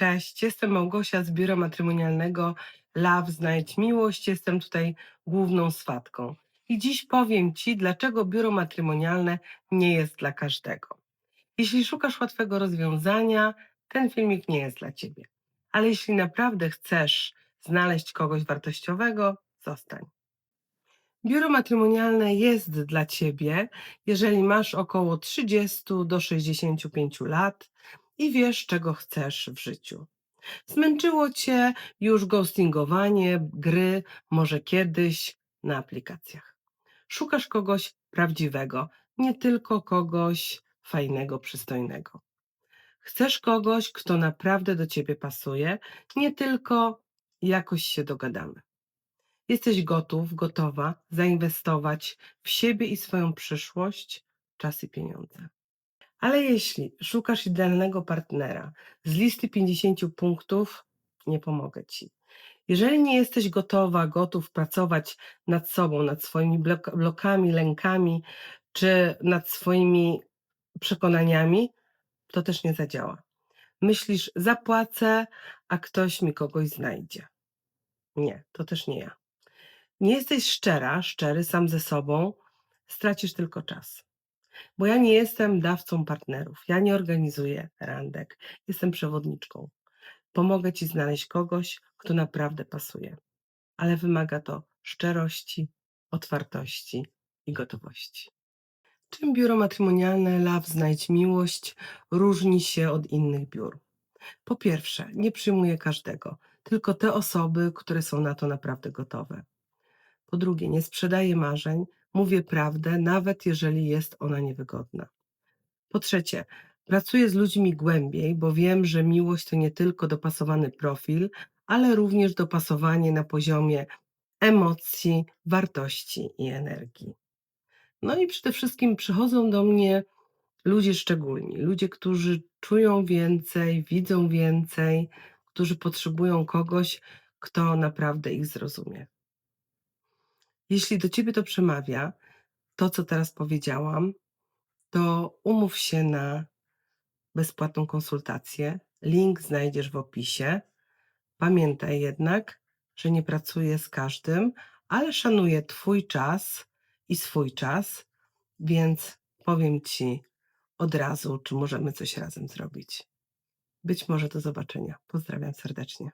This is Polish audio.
Cześć, jestem Małgosia z biura matrymonialnego Love Znajdź Miłość. Jestem tutaj główną swatką. I dziś powiem Ci, dlaczego biuro matrymonialne nie jest dla każdego. Jeśli szukasz łatwego rozwiązania, ten filmik nie jest dla Ciebie. Ale jeśli naprawdę chcesz znaleźć kogoś wartościowego, zostań. Biuro matrymonialne jest dla Ciebie, jeżeli masz około 30 do 65 lat i wiesz, czego chcesz w życiu. Zmęczyło Cię już ghostingowanie, gry, może kiedyś na aplikacjach. Szukasz kogoś prawdziwego, nie tylko kogoś fajnego, przystojnego. Chcesz kogoś, kto naprawdę do Ciebie pasuje, nie tylko jakoś się dogadamy. Jesteś gotów, gotowa zainwestować w siebie i swoją przyszłość, czas i pieniądze. Ale jeśli szukasz idealnego partnera z listy 50 punktów, nie pomogę ci. Jeżeli nie jesteś gotowa, gotów pracować nad sobą, nad swoimi blok- blokami, lękami, czy nad swoimi przekonaniami, to też nie zadziała. Myślisz, zapłacę, a ktoś mi kogoś znajdzie. Nie, to też nie ja. Nie jesteś szczera, szczery sam ze sobą, stracisz tylko czas. Bo ja nie jestem dawcą partnerów, ja nie organizuję randek, jestem przewodniczką. Pomogę ci znaleźć kogoś, kto naprawdę pasuje, ale wymaga to szczerości, otwartości i gotowości. Czym biuro matrymonialne Love Znajdź Miłość różni się od innych biur? Po pierwsze, nie przyjmuję każdego, tylko te osoby, które są na to naprawdę gotowe. Po drugie, nie sprzedaję marzeń, mówię prawdę, nawet jeżeli jest ona niewygodna. Po trzecie, pracuję z ludźmi głębiej, bo wiem, że miłość to nie tylko dopasowany profil, ale również dopasowanie na poziomie emocji, wartości i energii. No i przede wszystkim przychodzą do mnie ludzie szczególni, ludzie, którzy czują więcej, widzą więcej, którzy potrzebują kogoś, kto naprawdę ich zrozumie. Jeśli do ciebie to przemawia, to co teraz powiedziałam, to umów się na bezpłatną konsultację. Link znajdziesz w opisie. Pamiętaj jednak, że nie pracuję z każdym, ale szanuję Twój czas i swój czas, więc powiem Ci od razu, czy możemy coś razem zrobić. Być może do zobaczenia. Pozdrawiam serdecznie.